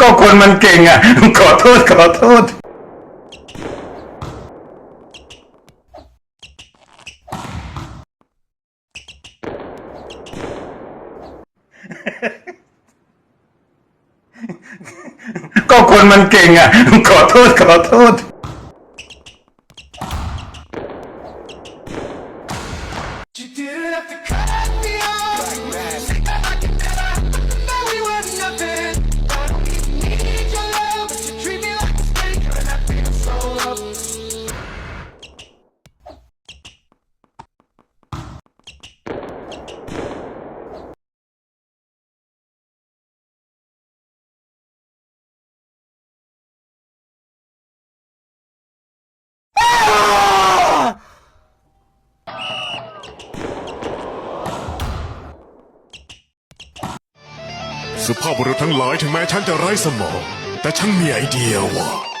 ก็คนมันเก่งอะ ขอโทษ ขอโทษ ก็คนมันเก่งอะ ขอโทษ ขอโทษ สุภาพบุรุษทั้งหลายถึงแม้ฉันจะไร้สมอง แต่ฉันมีไอเดียว่ะ